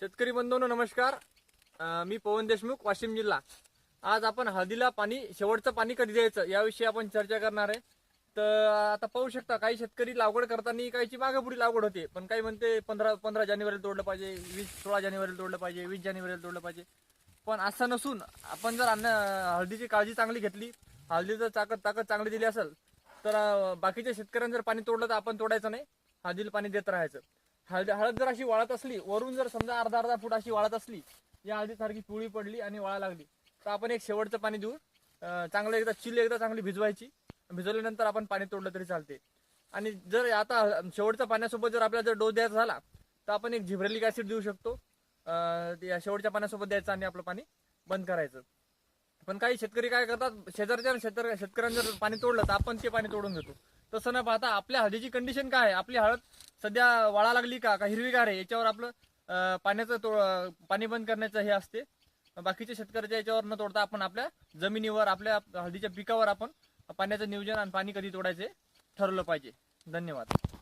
शेतकरी बंधूंनो नमस्कार. अं, मी पवन देशमुख वाशिम जिल्हा. आज आपण हळदीला पाणी शेवटचं पाणी कधी द्यायचं याविषयी आपण चर्चा करणार आहे. तर आता पाहू शकता काही शेतकरी लागवड करताना काहीची मागे लागवड होते. पण काही म्हणते पंधरा पंधरा जानेवारीला तोडलं पाहिजे वीस सोळा जानेवारीला तोडलं पाहिजे वीस जानेवारीला तोडलं पाहिजे. पण असं नसून आपण जर अन्न हळदीची काळजी चांगली घेतली हळदीचं ताकद ताकद चांगली दिली असेल तर अं, बाकीच्या शेतकऱ्यांनी जर पाणी तोडलं तर आपण तोडायचं नाही हळदीला पाणी देत राहायचं. हळद हळद जर अशी वाळत असली वरून जर समजा अर्धा अर्धा फूट अशी वाळत असली या हळदीसारखी पिवळी पडली आणि वाळा लागली तर आपण एक शेवटचं पाणी देऊन चांगलं एकदा चिल एकदा चांगली भिजवायची. भिजवल्यानंतर आपण पाणी तोडलं तरी चालते. आणि जर आता शेवटच्या पाण्यासोबत जर आपल्याला जर डोस द्यायचा झाला तर आपण एक झिब्रेलिक ऍसिड देऊ शकतो. या शेवटच्या पाण्यासोबत द्यायचं आणि आपलं पाणी बंद करायचं. पण काही शेतकरी काय करतात शेजारच्या शेतकरी शेतकऱ्यांनी जर पाणी तोडलं तर आपण ते पाणी तोडून घेतो. तसं न पाहता आपल्या हळदीची कंडिशन काय आहे? आपली हळद सध्या वाळा लागली का? का हिरवीगार आहे? याच्यावर आपलं पाण्याचं तो पाणी बंद करण्याचं हे असते. बाकीच्या शेतकऱ्याच्या याच्यावर न तोडता आपण आपल्या जमिनीवर आपल्या हळदीच्या पिकावर आपण पाण्याचं नियोजन आणि पाणी कधी तोडायचे ठरवलं पाहिजे. धन्यवाद.